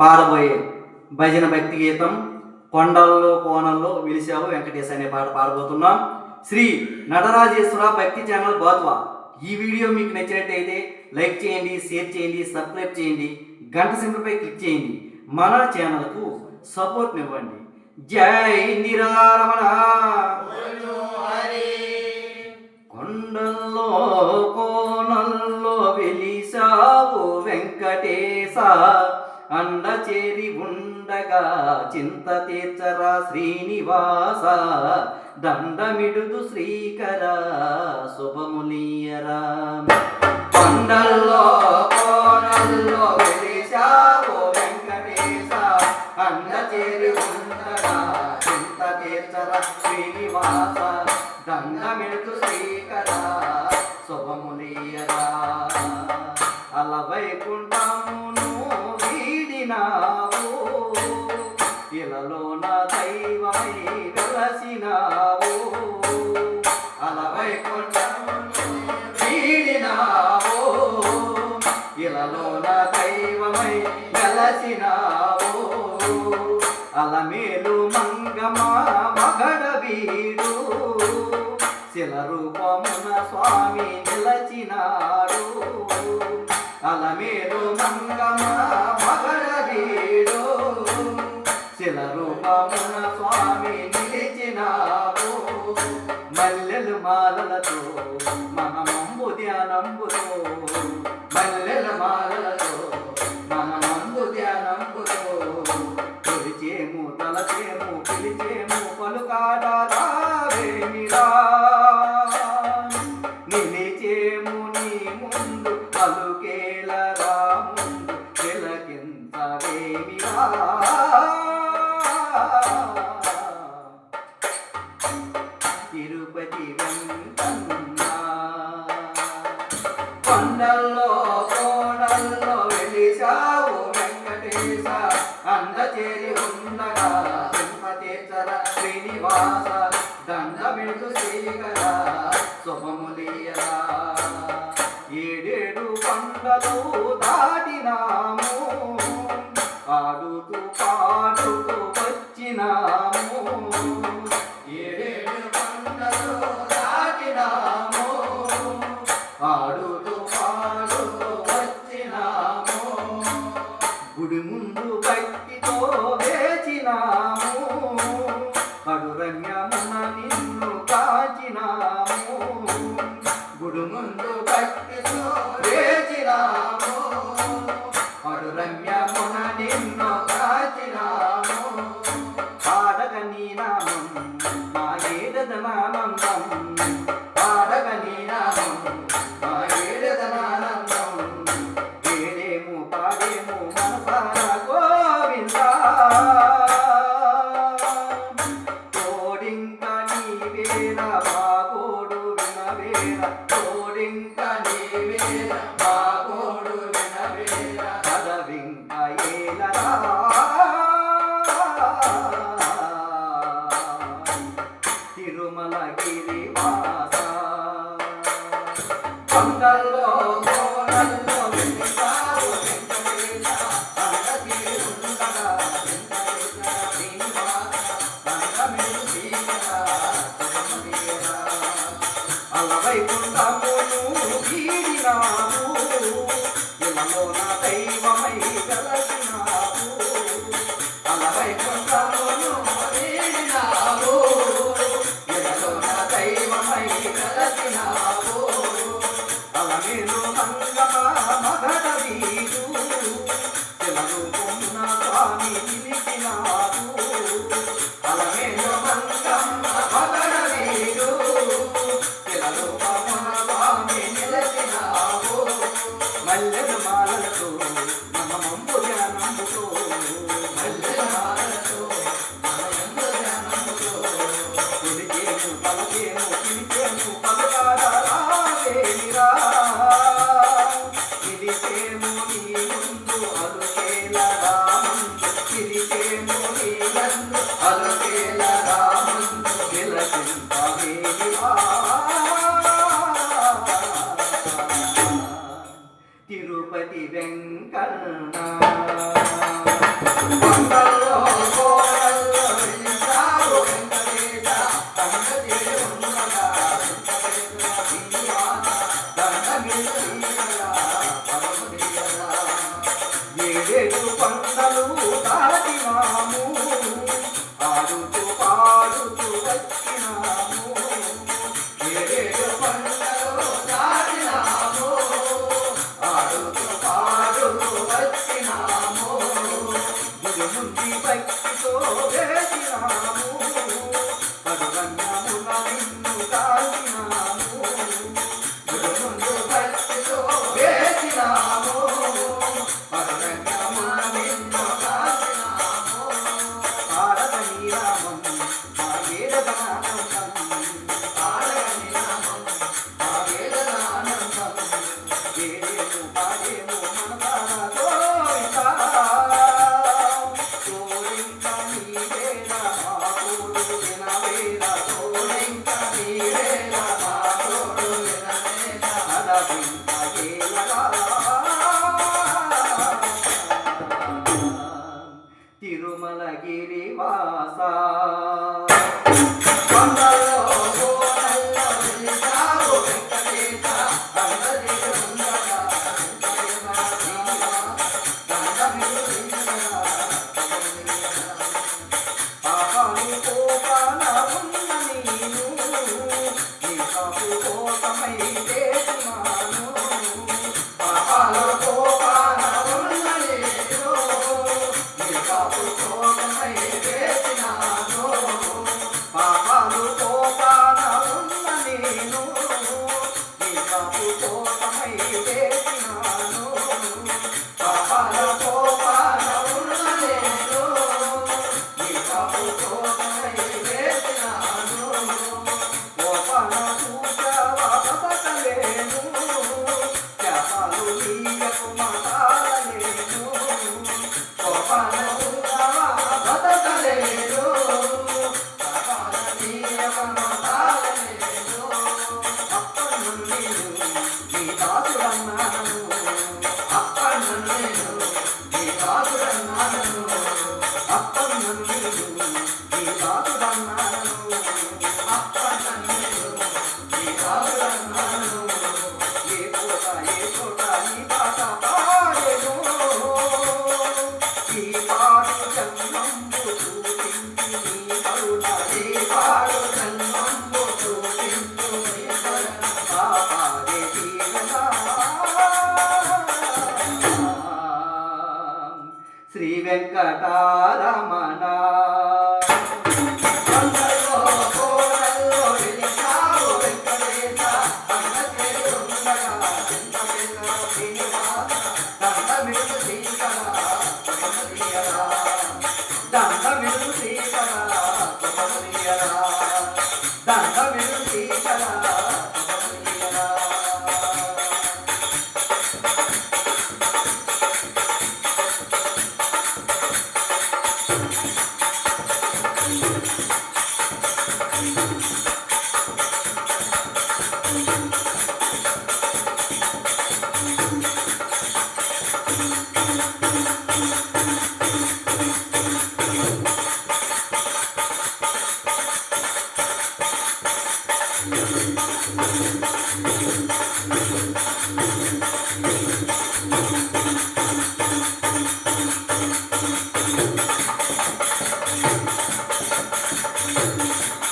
పాడబోయే భజన భక్తి గీతం కొండల్లో కోణంలో విలిసావు వెంకటేశ్ అనే పాట పాడబోతున్నాం. శ్రీ నటరాజేశ్వర భక్తి ఛానల్ బాత్వా. ఈ వీడియో మీకు నచ్చినట్టయితే లైక్ చేయండి షేర్ చేయండి సబ్స్క్రైబ్ చేయండి గంట సింబల్పై క్లిక్ చేయండి. మన ఛానల్కు సపోర్ట్ ఇవ్వండి. జై నిరారమణ. కొండల్లో కోణల్లో వెలిసావు వెంకటేశ. అండ చేరి ఉండగా చింత తీర్చరా శ్రీనివాస దండమిడుదు శ్రీకర శుభమునీయరా కొండల్లో కోణల్లో వెలిసావు వెంకటేశ అండ చేరి ఉండగా చింత తీర్చరా శ్రీనివాస దండమిడుదు శ్రీకర శుభములీయరా అలవైకుంఠమును వీడినావు ఇలలోన దైవమై వెలసినావు అలవైకుంఠమును వీడినావు నా దైవమై వెలసినావు అలమేలు మంగమా మగడవీడు శిల రూపమున స్వామి నిలచినాడు. అలమేలు మంగమా తిరుపతి కొండల్లో కోడల్లో వెళ్ళిసావు వెంకటేశ. అందచేరి ఉండగా శ్రీనివాస. Telugu మాలతో Uh, uh. వెంకటారమణ